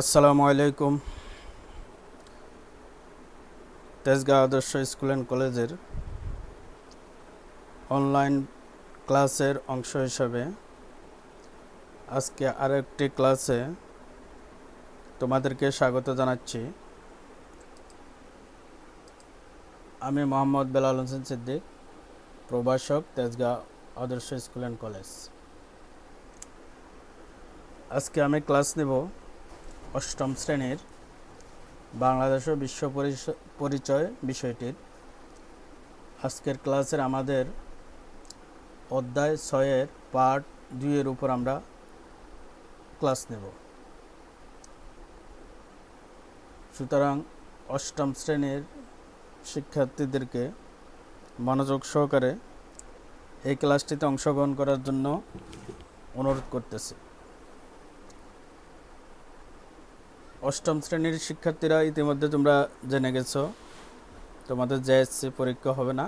আসসালামু আলাইকুম। তেজগাঁও আদর্শ স্কুল অ্যান্ড কলেজের অনলাইন ক্লাসের অংশ হিসাবে আজকে আরেকটি ক্লাসে তোমাদেরকে স্বাগত জানাচ্ছি। আমি মোহাম্মদ বেলাল হোসেন সিদ্দিক, প্রভাষক তেজগাঁও আদর্শ স্কুল অ্যান্ড কলেজ। আজকে আমি ক্লাস নেব অষ্টম শ্রেণির বাংলাদেশ ও বিশ্ব পরিচ- পরিচয় বিষয়টির আজকের ক্লাসের আমাদের অধ্যায় ছয়ের পার্ট দুইয়ের উপর আমরা ক্লাস নেব। সুতরাং অষ্টম শ্রেণির শিক্ষার্থীদেরকে মনোযোগ সহকারে এই ক্লাসটিতে অংশগ্রহণ করার জন্য অনুরোধ করতেছি। অষ্টম শ্রেণির শিক্ষার্থীরা ইতিমধ্যে তোমরা জেনে গেছো। তোমাদের জেএসসি পরীক্ষা হবে না,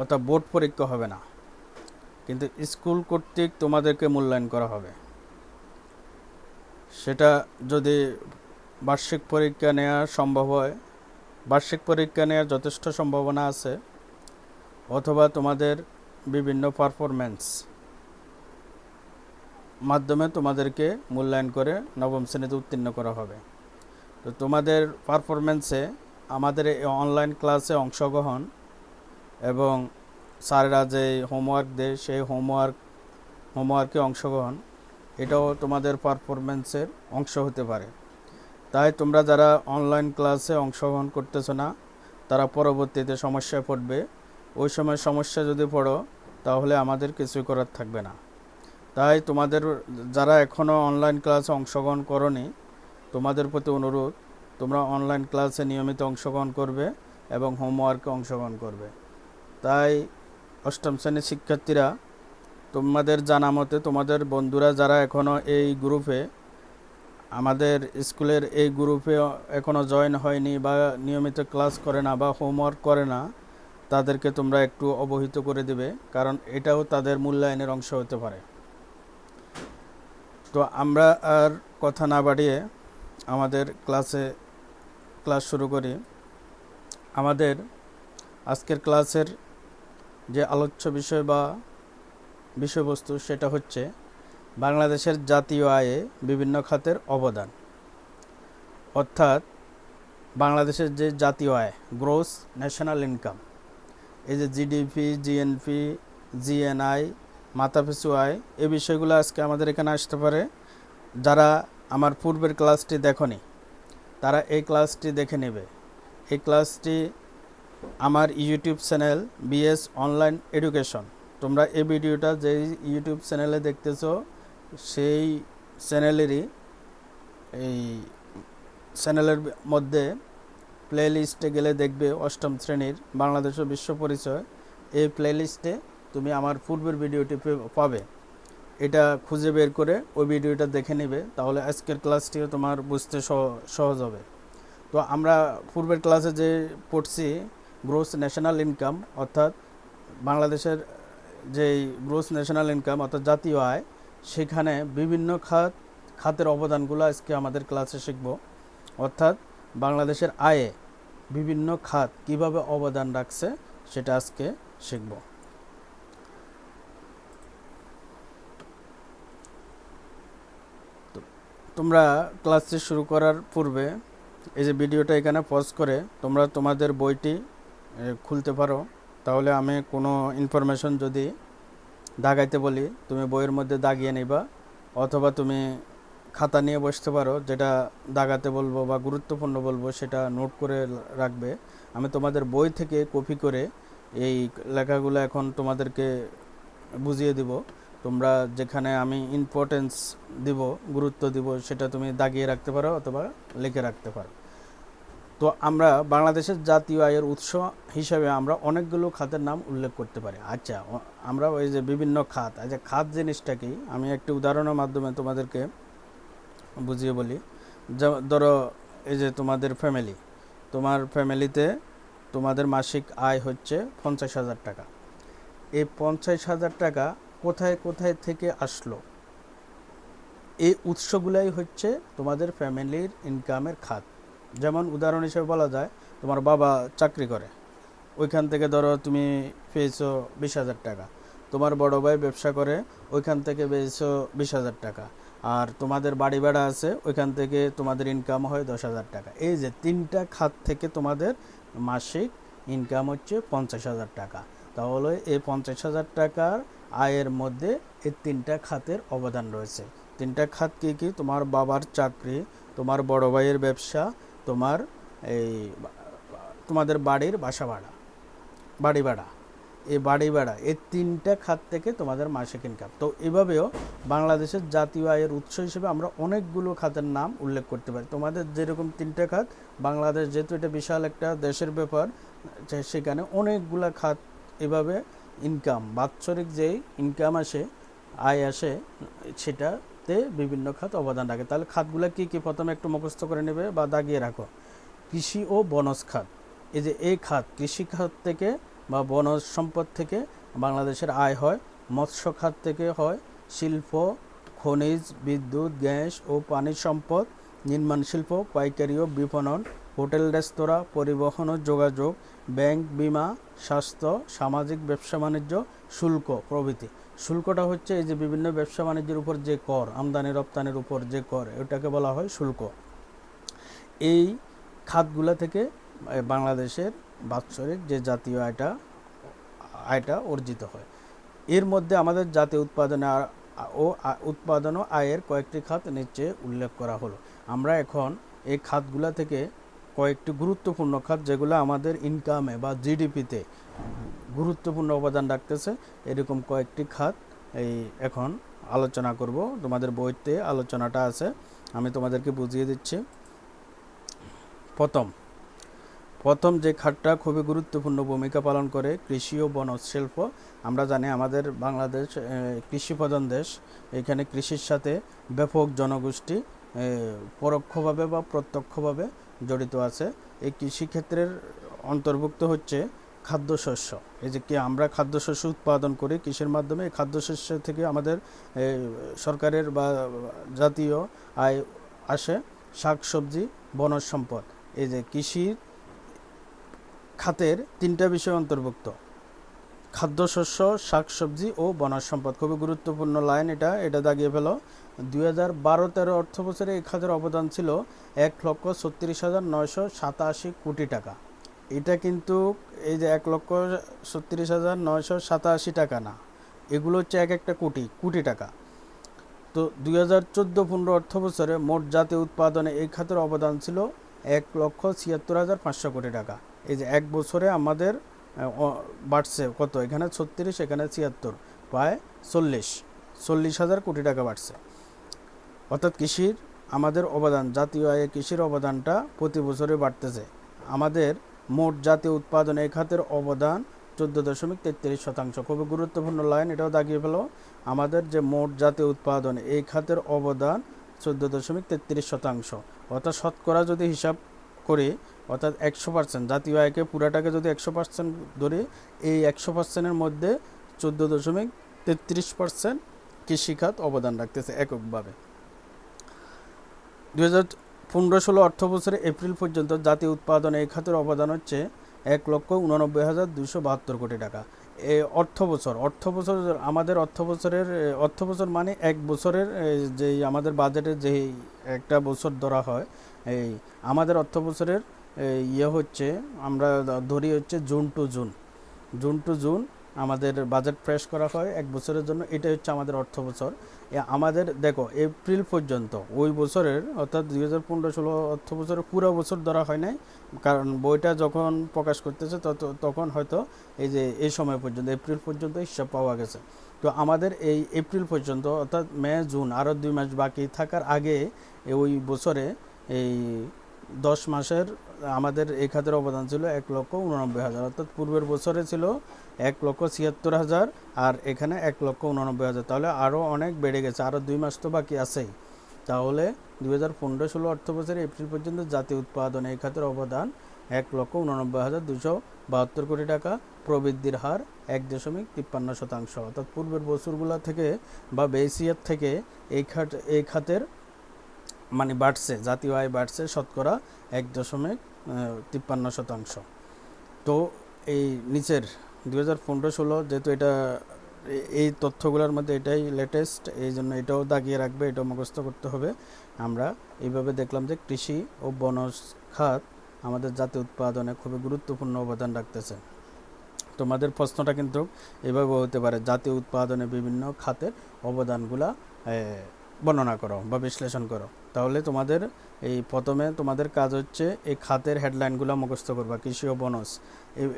অর্থাৎ বোর্ড পরীক্ষা হবে না, কিন্তু স্কুল কর্তৃক তোমাদেরকে মূল্যায়ন করা হবে। সেটা যদি বার্ষিক পরীক্ষা নেওয়া সম্ভব হয়, বার্ষিক পরীক্ষা নেওয়ার যথেষ্ট সম্ভাবনা আছে, অথবা তোমাদের বিভিন্ন পারফরমেন্স মাধ্যমে তোমাদেরকে মূল্যায়ন করে নবম শ্রেণীতে উত্তীর্ণ করা হবে। তো তোমাদের পারফরমেন্সে আমাদের এই অনলাইন ক্লাসে অংশগ্রহণ এবং স্যারেরা যে হোমওয়ার্ক দেয়, সেই হোমওয়ার্ক হোমওয়ার্কে অংশগ্রহণ, এটাও তোমাদের পারফরমেন্সের অংশ হতে পারে। তাই তোমরা যারা অনলাইন ক্লাসে অংশগ্রহণ করতেছো না, তারা পরবর্তীতে সমস্যায় পড়বে। ওই সময় সমস্যা যদি পড়ো, তাহলে আমাদের কিছুই করার থাকবে না। তাই তোমাদের যারা এখনও অনলাইন ক্লাসে অংশগ্রহণ করনি, তোমাদের প্রতি অনুরোধ, তোমরা অনলাইন ক্লাসে নিয়মিত অংশগ্রহণ করবে এবং হোমওয়ার্কে অংশগ্রহণ করবে। তাই অষ্টম শ্রেণির শিক্ষার্থীরা, তোমাদের জানা মতে তোমাদের বন্ধুরা যারা এখনও এই গ্রুপে আমাদের স্কুলের এই গ্রুপে এখনও জয়েন হয়নি বা নিয়মিত ক্লাস করে না বা হোমওয়ার্ক করে না, তাদেরকে তোমরা একটু অবহিত করে দেবে, কারণ এটাও তাদের মূল্যায়নের অংশ হতে পারে। তো আমরা আর কথা না বাড়িয়ে আমাদের ক্লাসে ক্লাস শুরু করি। আমাদের আজকের ক্লাসের যে আলোচ্য বিষয় বা বিষয়বস্তু সেটা হচ্ছে বাংলাদেশের জাতীয় আয়ে বিভিন্ন খাতের অবদান। অর্থাৎ বাংলাদেশের যে জাতীয় আয়, গ্রোস ন্যাশনাল ইনকাম, এই যে জিডিপি, জিএনপি, জিএনআই মাথাপিছু আয়। এই বিষয়গুলো আজকে আমাদের এখানে আসতে পারে। যারা আমার পূর্বের ক্লাসটি দেখনি, তারা এই ক্লাসটি দেখে নেবে। এই ক্লাসটি আমার YouTube channel BS online education. তোমরা এই ভিডিওটা যেই ইউটিউব চ্যানেলে দেখতেছো, সেই চ্যানেলেরই এই চ্যানেলের মধ্যে প্লে লিস্টে গেলে দেখবে অষ্টম শ্রেণির বাংলাদেশ বিশ্ব পরিচয়। এই প্লে লিস্টে তুমি আমার পূর্বের ভিডিওটি পাবে। এটা খুঁজে বের করে ওই ভিডিওটা দেখে নেবে, তাহলে আজকের ক্লাসটিও তোমার বুঝতে সহ- সহজ হবে। তো আমরা পূর্বের ক্লাসে যে পড়ছি গ্রোস ন্যাশনাল ইনকাম অর্থাৎ বাংলাদেশের যেই গ্রোস ন্যাশনাল ইনকাম অর্থাৎ জাতীয় আয়, সেখানে বিভিন্ন খাত, খাতের অবদানগুলো আজকে আমাদের ক্লাসে শিখব। অর্থাৎ বাংলাদেশের আয়ে বিভিন্ন খাত কীভাবে অবদান রাখছে, সেটা আজকে শিখব। তোমরা ক্লাসটি শুরু করার পূর্বে এই যে ভিডিওটা এখানে পজ করে তোমরা তোমাদের বইটি খুলতে পারো। তাহলে আমি কোনো ইনফরমেশন যদি দাগাইতে বলি, তুমি বইয়ের মধ্যে দাগিয়ে নিবা, অথবা তুমি খাতা নিয়ে বসতে পারো, যেটা দাগাতে বলব বা গুরুত্বপূর্ণ বলব সেটা নোট করে রাখবে। আমি তোমাদের বই থেকে কপি করে এই লেখাগুলো এখন তোমাদেরকে বুঝিয়ে দিব। তোমরা যেখানে আমি ইম্পর্টেন্স দিব, গুরুত্ব দিব, সেটা তুমি দাগিয়ে রাখতে পারো অথবা লিখে রাখতে পারো। তো আমরা বাংলাদেশের জাতীয় আয়ের উৎস হিসাবে আমরা অনেকগুলো খাতের নাম উল্লেখ করতে পারি। আচ্ছা আমরা ওই যে বিভিন্ন খাত আচ্ছা খাত জিনিসটা কি আমি একটি উদাহরণের মাধ্যমে তোমাদেরকে বুঝিয়ে বলি। ধরো এই যে তোমাদের ফ্যামিলি তোমার ফ্যামিলিতে তোমাদের মাসিক আয় হচ্ছে পঞ্চাশ হাজার টাকা। এই পঞ্চাশ হাজার টাকা কোথায় কোথায় থেকে আসলো? এই উৎসগুলাই হচ্ছে তোমাদের ফ্যামিলির ইনকামের খাত। যেমন উদাহরণ হিসেবে বলা যায়, তোমার বাবা চাকরি করে। ওইখান থেকে ধরো তুমি পেয়েছ বিশ হাজার টাকা। তোমার বড় ভাই ব্যবসা করে, ওইখান থেকে পেয়েছ বিশ হাজার টাকা। আর তোমাদের বাড়ি ভাড়া আছে, ওইখান থেকে তোমাদের ইনকাম হয় দশ হাজার টাকা। এই যে তিনটা খাত থেকে তোমাদের মাসিক ইনকাম হচ্ছে পঞ্চাশ হাজার টাকা। তাহলে এই পঞ্চাশ হাজার টাকার আয়ের মধ্যে এই তিনটা খাতের অবদান রয়েছে। তিনটা খাত কী কী? তোমার বাবার চাকরি, তোমার বড় ভাইয়ের ব্যবসা, তোমার এই তোমাদের বাড়ির বাসা ভাড়া, বাড়ি ভাড়া। এই বাড়ি ভাড়া, এই তিনটা খাত থেকে তোমাদের মাসিক ইনকাম তো এভাবেও বাংলাদেশের জাতীয় আয়ের উৎস হিসেবে আমরা অনেকগুলো খাতের নাম উল্লেখ করতে পারি। তোমাদের যেরকম তিনটা খাত, বাংলাদেশ যেহেতু এটা বিশাল একটা দেশের ব্যাপার, সেখানে অনেকগুলা খাত এভাবে ইনকাম বাৎসরিক যেই ইনকাম আসে, আয় আসে, সেটাতে বিভিন্ন খাত অবদান রাখে। তাহলে খাতগুলো কি কি? প্রথমে একটু মুখস্থ করে নেবে বা দাগিয়ে রাখো। কৃষি ও বনজ খাত। এই যে এই খাত, কৃষি খাত থেকে বা বনজ সম্পদ থেকে বাংলাদেশের আয় হয়, মৎস্য খাত থেকে হয়, শিল্প, খনিজ, বিদ্যুৎ, গ্যাস ও পানি সম্পদ, নির্মাণ শিল্প, পাইকারি ও বিপণন হোটেল, রেস্তোরাঁ, পরিবহন ও যোগাযোগ, ব্যাংক, বিমা, স্বাস্থ্য, সামাজিক, ব্যবসা বাণিজ্য, শুল্ক প্রভৃতি। শুল্কটা হচ্ছে এই যে বিভিন্ন ব্যবসা বাণিজ্যের উপর যে কর, আমদানি, রপ্তানির উপর যে কর, এটাকে বলা হয় শুল্ক। এই খাতগুলা থেকে বাংলাদেশের বাৎসরিক যে জাতীয় আয়টা আয়টা অর্জিত হয়। এর মধ্যে আমাদের জাতীয় উৎপাদনে ও উৎপাদন ও আয়ের কয়েকটি খাত নিচে উল্লেখ করা হলো। আমরা এখন এই খাতগুলা থেকে কয়েকটি গুরুত্বপূর্ণ খাত যেগুলো আমাদের ইনকামে বা জিডিপিতে গুরুত্বপূর্ণ অবদান রাখতেছে। এরকম কয়েকটি খাত এই এখন আলোচনা করব। তোমাদের বইতে আলোচনাটা আছে আমি তোমাদেরকে বুঝিয়ে দিচ্ছি। প্রথম প্রথম যে খাতটা খুবই গুরুত্বপূর্ণ ভূমিকা পালন করে কৃষি ও বনজ শিল্প আমরা জানি আমাদের বাংলাদেশ এ, কৃষি প্রধান দেশ। এখানে কৃষির সাথে ব্যাপক জনগোষ্ঠী পরোক্ষভাবে বা প্রত্যক্ষভাবে জড়িত আছে। এই কৃষিক্ষেত্রের অন্তর্ভুক্ত হচ্ছে খাদ্যশস্য। এই যে কি আমরা খাদ্যশস্য উৎপাদন করি কৃষির মাধ্যমে, খাদ্যশস্য থেকে আমাদের সরকারের বা জাতীয় আয় আসে শাকসবজি বনজ সম্পদ এই যে কৃষির খাতের তিনটা বিষয় অন্তর্ভুক্ত। খাদ্যশস্য, শাকসবজি ও বনজ সম্পদ খুবই গুরুত্বপূর্ণ লাইন এটা এটা দাগিয়ে ফেলো। দুই হাজার বারো তেরো অর্থ বছরে এই খাতের অবদান ছিল এক লক্ষ ছত্রিশ হাজার নয়শো সাতাশি কোটি টাকা। এটা কিন্তু এই যে এক লক্ষ ছত্রিশ হাজার নয়শো সাতাশি টাকা না, এগুলো হচ্ছে এক একটা কোটি কোটি টাকা। তো দুই হাজার চোদ্দ পনেরো অর্থ বছরে মোট জাতীয় উৎপাদনে এই খাতের অবদান ছিল এক লক্ষ ছিয়াত্তর হাজার পাঁচশো কোটি টাকা। এই যে এক বছরে আমাদের বাড়ছে কত? এখানে ছত্রিশ, এখানে ছিয়াত্তর, প্রায় চল্লিশ চল্লিশ হাজার কোটি টাকা বাড়ছে। অর্থাৎ কৃষির আমাদের অবদান, জাতীয় আয়ে কৃষির অবদানটা প্রতি বছরে বাড়তেছে। আমাদের মোট জাতীয় উৎপাদন এই খাতের অবদান চোদ্দ দশমিক তেত্রিশ শতাংশ। খুবই গুরুত্বপূর্ণ লাইন, এটাও দাগিয়ে ফেলো। আমাদের যে মোট জাতীয় উৎপাদন এই খাতের অবদান চোদ্দ দশমিক তেত্রিশ শতাংশ। অর্থাৎ শতকরা যদি হিসাব করে, অর্থাৎ একশো পার্সেন্ট, জাতীয় আয়কে পুরাটাকে যদি একশো পার্সেন্ট ধরে, এই একশো পার্সেন্টের মধ্যে চোদ্দ দশমিক তেত্রিশ পার্সেন্ট কৃষিখাত অবদান রাখতেছে এককভাবে। দু হাজার পনেরো ষোলো অর্থ বছরে এপ্রিল পর্যন্ত জাতীয় উৎপাদনে এই খাতের অবদান হচ্ছে এক লক্ষ উনানব্বই হাজার দুশো বাহাত্তর কোটি টাকা। এ অর্থ বছর অর্থ বছর আমাদের অর্থ বছরের অর্থ বছর মানে এক বছরের যেই আমাদের বাজেটের যেই একটা বছর ধরা হয়, এই আমাদের অর্থ বছরের ইয়ে হচ্ছে, আমরা ধরি হচ্ছে June to June. June to June আমাদের বাজেট ফ্রেশ করা হয় এক বছরের জন্য, এটাই হচ্ছে আমাদের অর্থ বছর। আমাদের, দেখো এপ্রিল পর্যন্ত, ওই বছরের, অর্থাৎ দুই হাজার পনেরো, ষোলো অর্থ বছরের পুরো বছর ধরা হয় নাই। কারণ বইটা যখন প্রকাশ করতেছে, তত, তখন হয়তো এই যে, এই সময় পর্যন্ত এপ্রিল পর্যন্ত হিসাব পাওয়া গেছে। তো আমাদের এই এপ্রিল পর্যন্ত, অর্থাৎ মে, জুন আরও দুই মাস বাকি থাকার আগে ওই বছরে এই দশ মাসের আমাদের এই খাতের অবদান ছিল এক লক্ষ উননব্বই হাজার। অর্থাৎ পূর্বের বছরে ছিল এক লক্ষ ছিয়াত্তর হাজার আর এখানে এক লক্ষ উননব্বই হাজার। তাহলে আরও অনেক বেড়ে গেছে আরও দুই মাস তো বাকি আছেই। তাহলে দুই হাজার পনেরো ষোলো অর্থ বছরে এপ্রিল পর্যন্ত জাতীয় উৎপাদনে এই খাতের অবদান এক লক্ষ উননব্বই হাজার দুশো বাহাত্তর কোটি টাকা, প্রবৃদ্ধির হার এক দশমিক তিপ্পান্ন শতাংশ। অর্থাৎ পূর্বের বছরগুলো থেকে বা বেস ইয়ার থেকে এই খাত এই খাতের মানে বাড়ছে, জাতীয় আয় বাড়ছে শতকরা এক দশমিক তিপ্পান্ন শতাংশ। তো এই নিচের দু হাজার পনেরো ষোলো যেহেতু এটা এই তথ্যগুলোর মধ্যে এটাই লেটেস্ট এই জন্য এটাও দাগিয়ে রাখবে, এটাও মুখস্থ করতে হবে। আমরা এইভাবে দেখলাম যে কৃষি ও বনজ খাত আমাদের জাতীয় উৎপাদনে খুবই গুরুত্বপূর্ণ অবদান রাখতেছে। তোমাদের প্রশ্নটা কিন্তু এভাবে হতে পারে, জাতীয় উৎপাদনে বিভিন্ন খাতের অবদানগুলা বর্ণনা করো বা বিশ্লেষণ করো। তাহলে তোমাদের এই প্রথমে তোমাদের কাজ হচ্ছে এই খাতের হেডলাইনগুলো মুখস্থ করবা, কৃষি ও বনজ।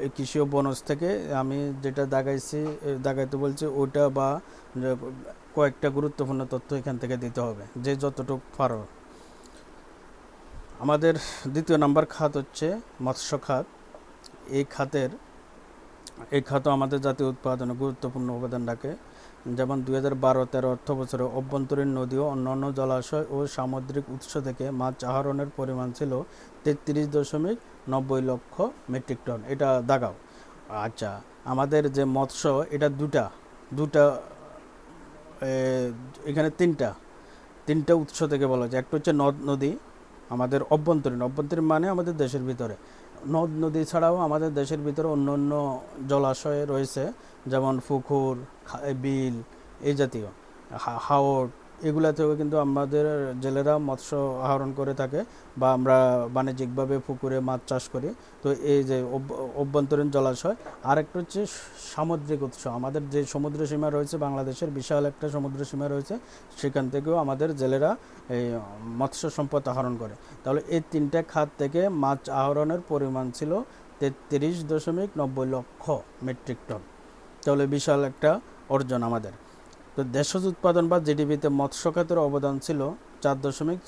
এই কৃষি ও বনজ থেকে আমি যেটা দাগাইছি দাগাইতে বলছি ওটা বা কয়েকটা গুরুত্বপূর্ণ তথ্য এখান থেকে দিতে হবে, যে যতটুকু পারো। আমাদের দ্বিতীয় নাম্বার খাত হচ্ছে মৎস্য খাত। এই খাতের, এই খাত আমাদের জাতীয় উৎপাদনে গুরুত্বপূর্ণ অবদান রাখে। যেমন দুই হাজার বারো তেরো অর্থ বছরে অভ্যন্তরীণ নদী ও অন্যান্য জলাশয় ও সামুদ্রিক উৎস থেকে মাছ আহরণের পরিমাণ ছিল তেত্রিশ দশমিক নব্বই লক্ষ মেট্রিক টন। এটা দাগাও। আচ্ছা আমাদের যে মৎস্য, এটা দুটা দুটা এখানে তিনটা তিনটা উৎস থেকে বলা যায়। একটা হচ্ছে নদ, নদী, আমাদের অভ্যন্তরীণ। অভ্যন্তরীণ মানে আমাদের দেশের ভিতরে। নদ নদী ছাড়াও আমাদের দেশের ভিতরে অন্য অন্য জলাশয় রয়েছে, যেমন পুকুর বিল এই জাতীয়, হা- হাওর এগুলাতেও কিন্তু আমাদের জেলেরা মৎস্য আহরণ করে থাকে বা আমরা বাণিজ্যিকভাবে পুকুরে মাছ চাষ করি। তো এই যে অভ- অভ্যন্তরীণ জলাশয়, আরেকটা হচ্ছে সামুদ্রিক উৎস। আমাদের যে সমুদ্র সীমা রয়েছে, বাংলাদেশের বিশাল একটা সমুদ্র সীমা রয়েছে, সেখান থেকেও আমাদের জেলেরা এই মৎস্য সম্পদ আহরণ করে। তাহলে এই তিনটা খাত থেকে মাছ আহরণের পরিমাণ ছিল তেত্রিশ দশমিক নব্বই লক্ষ মেট্রিক টন। তাহলে বিশাল একটা অর্জন আমাদের। তো দেশজ উৎপাদন বা জিডিপিতে মৎস্য খাতের অবদান ছিল চার দশমিক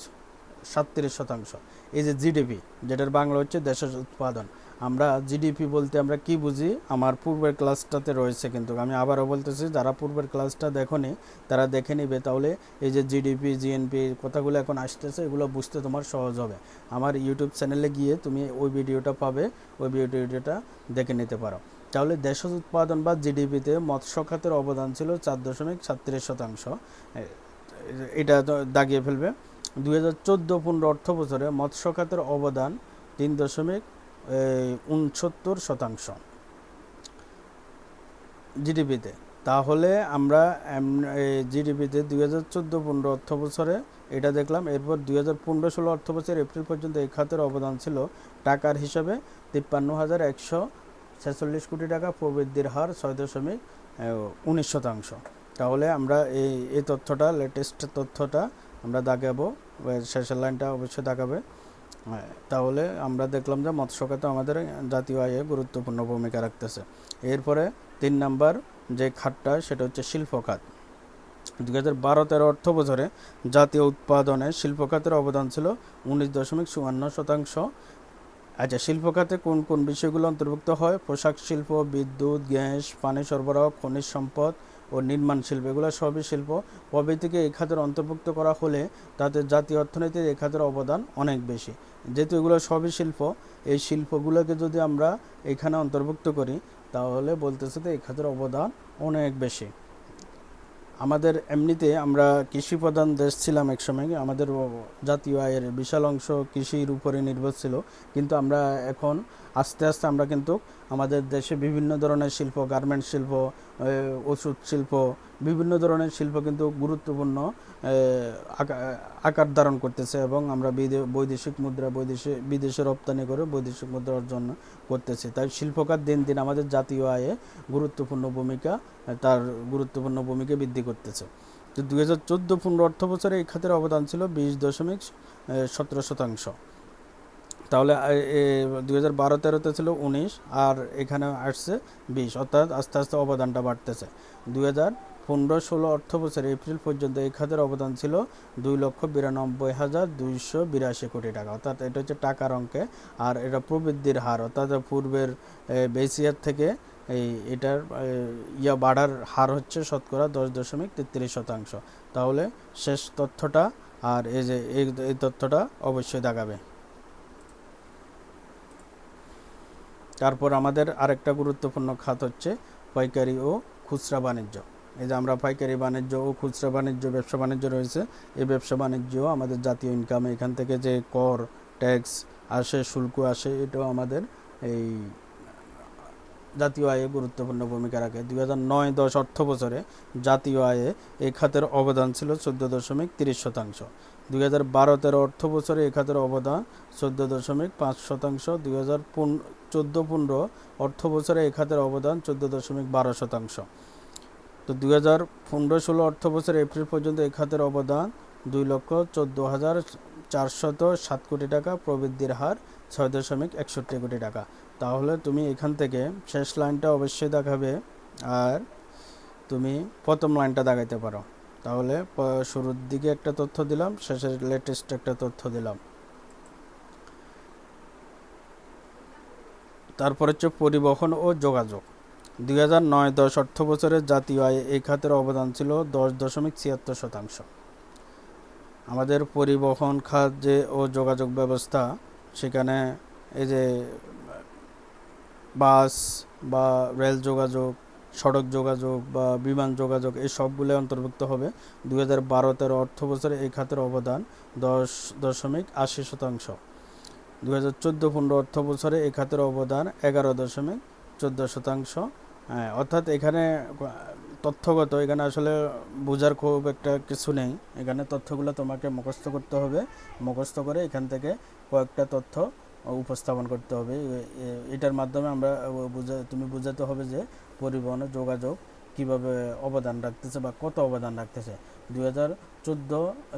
সাতত্রিশ শতাংশ। এই যে জিডিপি, যেটার বাংলা হচ্ছে দেশজ উৎপাদন। আমরা জিডিপি বলতে আমরা কি বুঝি? আমার পূর্বের ক্লাসটাতে রয়েছে কিন্তু, আমি আবারও বলতেছি, যারা পূর্বের ক্লাসটা দেখনি, তারা দেখে নিবে। তাহলে এই যে জিডিপি, জিএনপি কথাগুলো এখন আসতেছে, এগুলো বুঝতে তোমার সহজ হবে। আমার ইউটিউব চ্যানেলে গিয়ে তুমি ওই ভিডিওটা পাবে, ওই ভিডিওটা দেখে নিতে পারো। তাহলে দেশজ উৎপাদন বা জিডিপিতে মৎস্য খাতের অবদান ছিল চার দশমিক সাতত্রিশ শতাংশ। এটা দাগিয়ে ফেলবে। দুই হাজার চোদ্দ পনেরো অর্থ বছরে মৎস্য খাতের অবদান তিন দশমিক উনসত্তর শতাংশ জিডিপিতে। তাহলে আমরা জিডিপিতে দুই হাজার চোদ্দ পনেরো অর্থ বছরে এটা দেখলাম। এরপর দুই হাজার পনেরো ষোলো অর্থ বছর এপ্রিল পর্যন্ত এই খাতের অবদান ছিল। টাকার হিসাবে তিপ্পান্ন হাজার একশো ছেচল্লিশ কোটি টাকা প্রবৃদ্ধির হার ছয় দশমিক উনিশ শতাংশ। তাহলে আমরা এই এই তথ্যটা লেটেস্ট তথ্যটা আমরা দাগাবো শেষের লাইনটা অবশ্যই হ্যাঁ, তাহলে আমরা দেখলাম যে মৎস্য খাতে আমাদের জাতীয় আয়ে গুরুত্বপূর্ণ ভূমিকা রাখতেছে। এরপরে তিন নাম্বার যে খাতটা সেটা হচ্ছে শিল্প খাত দু হাজার বারো তেরো অর্থ বছরে জাতীয় উৎপাদনে শিল্প খাতের অবদান ছিল উনিশ দশমিক চুয়ান্ন শতাংশ। আচ্ছা শিল্প খাতে কোন কোন বিষয়গুলো অন্তর্ভুক্ত হয়? পোশাক শিল্প, বিদ্যুৎ, গ্যাস, পানি সরবরাহ, খনিজ সম্পদ ও নির্মাণ শিল্প, এগুলো সবই শিল্প। প্রভৃতিকে এই খাতের অন্তর্ভুক্ত করা হলে তাদের জাতীয় অর্থনীতির এই খাতের অবদান অনেক বেশি। যেহেতু এগুলো সবই শিল্প, এই শিল্পগুলোকে যদি আমরা এখানে অন্তর্ভুক্ত করি, তাহলে বলতেছে যে এই খাতের অবদান অনেক বেশি। আমাদের এমনিতে আমরা কৃষি প্রধান দেশ ছিলাম একসময় আমাদের জাতীয় আয়ের বিশাল অংশ কৃষির উপরে নির্ভর ছিল কিন্তু আমরা এখন আস্তে আস্তে আমরা কিন্তু আমাদের দেশে বিভিন্ন ধরনের শিল্প গার্মেন্টস শিল্প ওষুধ শিল্প, বিভিন্ন ধরনের শিল্প কিন্তু গুরুত্বপূর্ণ আকা- আকার ধারণ করতেছে এবং আমরা বিদে- বৈদেশিক মুদ্রা বৈদেশিক বিদেশে রপ্তানি করে বৈদেশিক মুদ্রা অর্জন করতেছি। তাই শিল্পকার দিন দিন আমাদের জাতীয় আয়ে গুরুত্বপূর্ণ ভূমিকা, তার গুরুত্বপূর্ণ ভূমিকা বৃদ্ধি করতেছে। তো দু হাজার চোদ্দ পনেরো অর্থ বছরে এই খাতের অবদান ছিল বিশ দশমিক সতেরো শতাংশ। তাহলে দুই হাজার বারো তেরোতে ছিল উনিশ, আর এখানে আসছে বিশ, অর্থাৎ আস্তে আস্তে অবদানটা বাড়তেছে। দুই হাজার পনেরো ষোলো অর্থ বছরে এপ্রিল পর্যন্ত এই খাতের অবদান ছিল দুই লক্ষ বিরানব্বই হাজার দুইশো বিরাশি কোটি টাকা। অর্থাৎ এটা হচ্ছে টাকার অঙ্কে, আর এটা প্রবৃদ্ধির হার। অর্থাৎ পূর্বের বেসিয়ার থেকে এই এটার ইয়া বাড়ার হার হচ্ছে শতকরা দশ দশমিক তেত্রিশ শতাংশ। তাহলে শেষ তথ্যটা, আর এই যে এই তথ্যটা অবশ্যই দেখাবে। তারপর আমাদের আরেকটা গুরুত্বপূর্ণ খাত হচ্ছে পাইকারি ও খুচরা বাণিজ্য। এই যে আমরা পাইকারি বাণিজ্য ও খুচরা বাণিজ্য, ব্যবসা বাণিজ্য রয়েছে, এই ব্যবসা বাণিজ্য আমাদের জাতীয় ইনকাম এখান থেকে যে কর ট্যাক্স আসে, শুল্ক আসে, এটাও আমাদের এই জাতীয় আয়ে গুরুত্বপূর্ণ ভূমিকা রাখে। দুই হাজার নয় দশ অর্থ বছরে জাতীয় আয়ে এই খাতের অবদান ছিল চোদ্দ দশমিক তিরিশ শতাংশ। দুই হাজার অর্থ বছরে এই খাতের অবদান চোদ্দ দশমিক পাঁচ শতাংশ। দুই হাজার চোদ্দ পনেরো অর্থ বছরে এই খাতের অবদান চোদ্দ দশমিক বারো শতাংশ। তো দুই হাজার পনেরো ষোলো অর্থ বছর এপ্রিল পর্যন্ত এই খাতের অবদান দুই লক্ষ চোদ্দ হাজার চারশত সাত কোটি টাকা, প্রবৃদ্ধির হার ছয় দশমিক একষট্টি কোটি টাকা। তাহলে তুমি এখান থেকে শেষ লাইনটা অবশ্যই দেখাবে আর তুমি প্রথম লাইনটা দেখাইতে পারো। তাহলে শুরুর দিকে একটা তথ্য দিলাম, শেষের লেটেস্ট একটা তথ্য দিলাম। তারপর হচ্ছে পরিবহন ও যোগাযোগ। দুই হাজার নয় দশ অর্থ বছরের জাতীয় আয় এই খাতের অবদান ছিল দশ দশমিক ছিয়াত্তর শতাংশ। আমাদের পরিবহন খাত যে ও যোগাযোগ ব্যবস্থা, সেখানে এই যে বাস বা রেল যোগাযোগ সড়ক যোগাযোগ বা বিমান যোগাযোগ এই সবগুলো অন্তর্ভুক্ত হবে। দুই হাজার অর্থ বছরে এই খাতের অবদান দশ দশমিক আশি শতাংশ। দুই হাজার চোদ্দ পনেরো অর্থ বছরে এই খাতের অবদান এগারো দশমিক চোদ্দ শতাংশ। হ্যাঁ, অর্থাৎ এখানে তথ্যগত এখানে আসলে বোঝার খুব একটা কিছু নেই। এখানে তথ্যগুলো তোমাকে মুখস্থ করতে হবে। মুখস্থ করে এখান থেকে কয়েকটা তথ্য উপস্থাপন করতে হবে। এটার মাধ্যমে আমরা বুঝা তুমি বোঝাতে হবে যে পরিবহন যোগাযোগ কীভাবে অবদান রাখতেছে বা কত অবদান রাখতেছে? দুই হাজার চোদ্দ,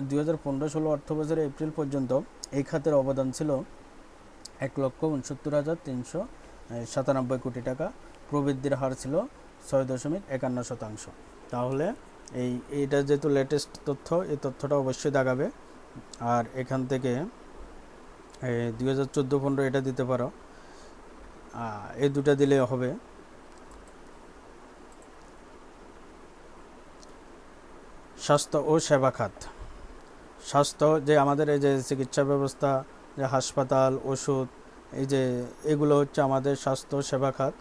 দুই হাজার পনেরো, ষোলো অর্থ বছরে এপ্রিল পর্যন্ত এই খাতের অবদান ছিল এক লক্ষ উনসত্তর হাজার তিনশো সাতানব্বই কোটি টাকা। প্রবৃদ্ধির হার ছিল ছয় দশমিক একান্ন শতাংশ। তাহলে এই এটা যেহেতু লেটেস্ট তথ্য, এই তথ্যটা অবশ্যই দেখাবে। আর এখান থেকে দুই হাজার চোদ্দ, পনেরো এটা দিতে পারো। এই দুটা দিলে হবে। স্বাস্থ্য ও সেবা খাত। স্বাস্থ্য, যে আমাদের এই যে চিকিৎসা ব্যবস্থা, যে হাসপাতাল, ওষুধ, এই যে এগুলো হচ্ছে আমাদের স্বাস্থ্য সেবা খাত।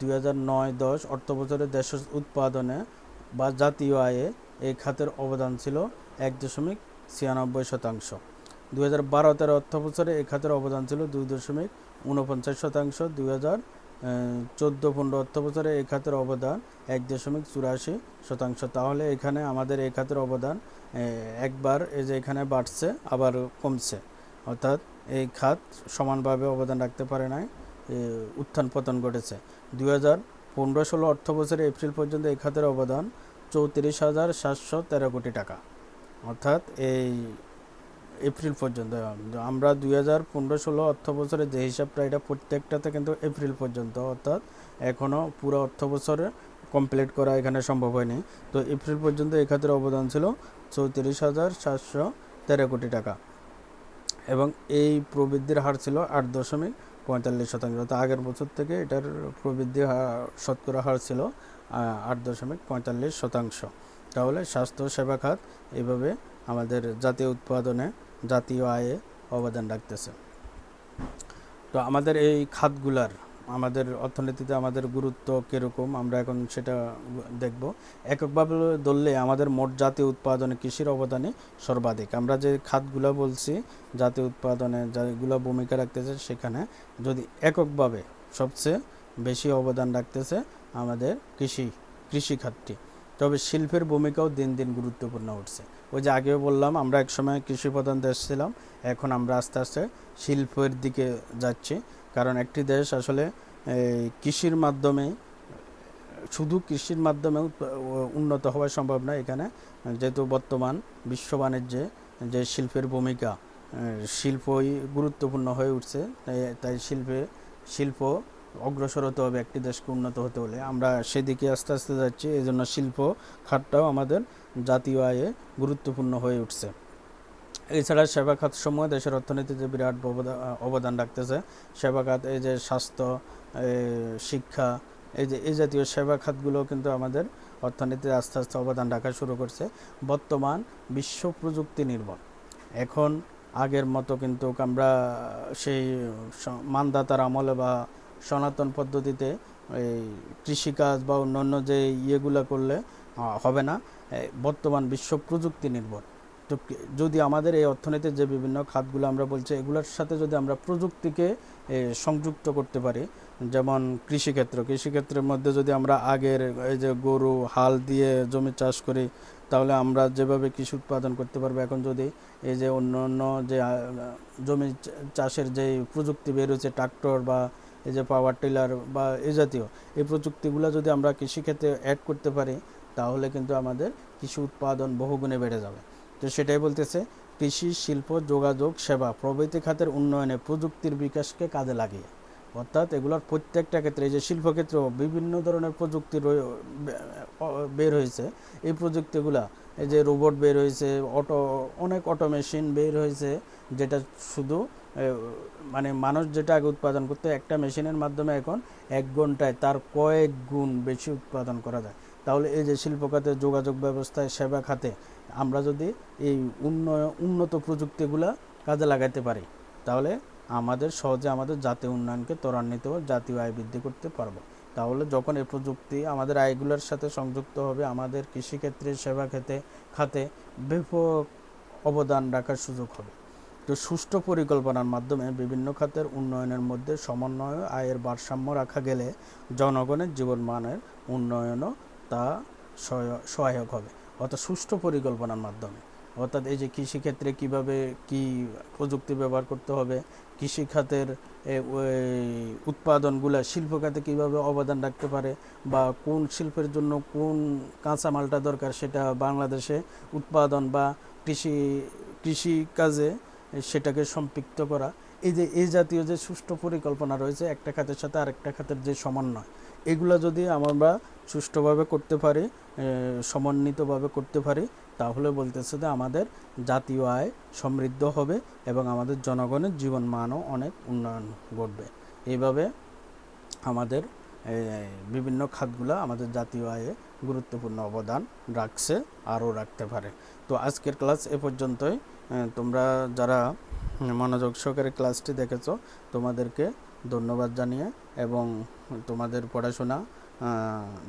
দুই হাজার নয় দশ অর্থ বছরে দেশ উৎপাদনে বা জাতীয় আয়ে এই খাতের অবদান ছিল এক দশমিক ছিয়ানব্বই শতাংশ। দুই হাজার বারো তেরো অর্থ বছরে এই খাতের অবদান ছিল দুই দশমিক উনপঞ্চাশ শতাংশ। দুই হাজার চোদ্দ পনেরো অর্থ বছরে এই খাতের অবদান এক দশমিক চুরাশি শতাংশ। তাহলে এখানে আমাদের এই খাতের অবদান একবার এই যে এখানে বাড়ছে, আবার কমছে। অর্থাৎ এই খাত সমানভাবে অবদান রাখতে পারে নাই উত্থান পতন ঘটেছে। দুই হাজার পনেরো ষোলো অর্থ বছরে এপ্রিল পর্যন্ত এই খাতের অবদান চৌত্রিশ হাজার সাতশো তেরো কোটি টাকা। অর্থাৎ এই এপ্রিল পর্যন্ত। আমরা দুই হাজার পনেরো ষোলো অর্থ বছরে যে হিসাবটা এটা প্রত্যেকটাতে কিন্তু এপ্রিল পর্যন্ত, অর্থাৎ এখনও পুরো অর্থ বছরে কমপ্লিট করা এখানে সম্ভব হয়নি। তো এপ্রিল পর্যন্ত এই খাতের অবদান ছিল চৌত্রিশ হাজার সাতশো তেরো কোটি টাকা। এবং এই প্রবৃদ্ধির হার ছিল আট দশমিক পঁয়তাল্লিশ শতাংশ। তো আগের বছর থেকে এটার প্রবৃদ্ধি হার- শতকরা হার ছিল আট দশমিক পঁয়তাল্লিশ শতাংশ। তাহলে স্বাস্থ্য সেবা খাত এইভাবে আমাদের জাতীয় উৎপাদনে জাতীয় আয়ে অবদান রাখতেছে। তো আমাদের এই খাতগুলার, আমাদের অর্থনীতিতে আমাদের গুরুত্ব কীরকম, আমরা এখন সেটা দেখব। এককভাবে ধরলে আমাদের মোট জাতীয় উৎপাদনে কৃষির অবদানে সর্বাধিক। আমরা যে খাতগুলো বলছি, জাতীয় উৎপাদনে যেগুলো ভূমিকা রাখতেছে সেখানে যদি এককভাবে সবচেয়ে বেশি অবদান রাখতেছে আমাদের কৃষি কৃষি খাতটি। তবে শিল্পের ভূমিকাও দিন দিন গুরুত্বপূর্ণ উঠছে। ওই যে আগেও বললাম, আমরা একসময় কৃষি প্রধান দেশ ছিলাম এখন আমরা আস্তে আস্তে শিল্পের দিকে যাচ্ছি। কারণ একটি দেশ আসলে কৃষির মাধ্যমে, শুধু কৃষির মাধ্যমে উন্নত হওয়া সম্ভব না এখানে যেহেতু বর্তমান বিশ্ব বাণিজ্যে যে শিল্পের ভূমিকা শিল্পই গুরুত্বপূর্ণ হয়ে উঠছে। তাই তাই শিল্পে, শিল্প অগ্রসর হতে হবে, একটি দেশকে উন্নত হতে হলে। আমরা সেদিকে আস্তে আস্তে যাচ্ছি এই জন্য শিল্প খাতটাও আমাদের জাতীয় আয়ে গুরুত্বপূর্ণ হয়ে উঠছে। এছাড়া সেবা খাত সমূহ দেশের অর্থনীতিতে বিরাট অবদা- অবদান রাখতেছে। সেবা খাত, এই যে স্বাস্থ্য শিক্ষা, এই যে, এই জাতীয় সেবা খাতগুলো কিন্তু আমাদের অর্থনীতিতে আস্তে আস্তে অবদান রাখা শুরু করছে। বর্তমান বিশ্ব প্রযুক্তি নির্ভর। এখন আগের মতো কিন্তু আমরা সেই মানদাতার আমলে বা সনাতন পদ্ধতিতে এই কৃষিকাজ বা অন্যান্য যে ইয়েগুলো করলে হবে না। বর্তমান বিশ্ব প্রযুক্তি নির্ভর। তো যদি আমাদের এই অর্থনীতির যে বিভিন্ন খাতগুলো আমরা বলছি, এগুলোর সাথে যদি আমরা প্রযুক্তিকে সংযুক্ত করতে পারি, যেমন কৃষিক্ষেত্র, কৃষিক্ষেত্রের মধ্যে যদি আমরা আগের, এই যে গরু, হাল দিয়ে জমি চাষ করি, তাহলে আমরা যেভাবে কৃষি উৎপাদন করতে পারব, এখন যদি এই যে অন্য অন্য যে জমি চাষের যে প্রযুক্তি বেরোচ্ছে ট্রাক্টর বা এই যে পাওয়ার টিলার বা এ জাতীয়, এই প্রযুক্তিগুলো যদি আমরা কৃষিক্ষেত্রে অ্যাড করতে পারি, তাহলে কিন্তু আমাদের কৃষি উৎপাদন বহুগুণে বেড়ে যাবে। তো সেটাই বলতেছে, কৃষি শিল্প, যোগাযোগ, সেবা প্রভৃতি খাতের উন্নয়নে প্রযুক্তির বিকাশকে কাজে লাগিয়ে। অর্থাৎ এগুলোর প্রত্যেকটা ক্ষেত্রে, এই যে শিল্পক্ষেত্রেও বিভিন্ন ধরনের প্রযুক্তি বের হয়েছে। এই প্রযুক্তিগুলা, এই যে রোবট বের হয়েছে, অটো, অনেক অটো মেশিন বের হয়েছে, যেটা শুধু মানে মানুষ যেটা আগে উৎপাদন করতে, একটা মেশিনের মাধ্যমে এখন এক ঘন্টায় তার কয়েক গুণ বেশি উৎপাদন করা যায়। তাহলে এই যে শিল্প খাতে যোগাযোগ ব্যবস্থায়, সেবা খাতে আমরা যদি এই উন্নয়ন উন্নত প্রযুক্তিগুলা কাজে লাগাতে পারি, তাহলে আমাদের সহজে আমাদের জাতীয় উন্নয়নকে ত্বরান্বিত জাতীয় আয় বৃদ্ধি করতে পারব। তাহলে যখন এই প্রযুক্তি আমাদের আয়গুলোর সাথে সংযুক্ত হবে, আমাদের কৃষিক্ষেত্রে, সেবা খেতে, খাতে ব্যাপক অবদান রাখার সুযোগ হবে। তো সুষ্ঠু পরিকল্পনার মাধ্যমে বিভিন্ন খাতের উন্নয়নের মধ্যে সমন্বয় আয়ের ভারসাম্য রাখা গেলে জনগণের জীবনমানের উন্নয়নও তা সহায়- সহায়ক হবে। অর্থাৎ সুষ্ঠু পরিকল্পনার মাধ্যমে। অর্থাৎ এই যে কৃষিক্ষেত্রে কীভাবে কি প্রযুক্তি ব্যবহার করতে হবে, কৃষিখাতের উৎপাদনগুলো শিল্প খাতে কীভাবে অবদান রাখতে পারে, বা কোন শিল্পের জন্য কোন কাঁচামালটা দরকার সেটা বাংলাদেশে উৎপাদন বা কৃষি কৃষি কাজে সেটাকে সম্পৃক্ত করা। এই যে, এই জাতীয় যে সুষ্ঠু পরিকল্পনা রয়েছে, একটা খাতের সাথে আরেকটা খাতের যে সমন্বয়, এগুলো যদি আমরা সুষ্ঠুভাবে করতে পারি সমন্বিতভাবে করতে পারি, তাহলে বলতেছে যে আমাদের জাতীয় আয় সমৃদ্ধ হবে এবং আমাদের জনগণের জীবনমানও অনেক উন্নয়ন ঘটবে। এইভাবে আমাদের বিভিন্ন খাতগুলো আমাদের জাতীয় আয়ে গুরুত্বপূর্ণ অবদান রাখছে, আরও রাখতে পারে। তো আজকের ক্লাস এ পর্যন্তই। তোমরা যারা মনোযোগ সহকারে ক্লাসটি দেখেছ, তোমাদেরকে ধন্যবাদ জানিয়ে এবং তোমাদের পড়াশোনা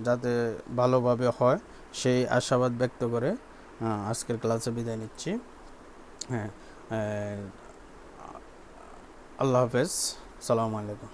যাতে ভালোভাবে হয় সেই আশাবাদ ব্যক্ত করে আজকের ক্লাসে বিদায় নিচ্ছি। হ্যাঁ আল্লাহ হাফেজ। সালামু আলাইকুম।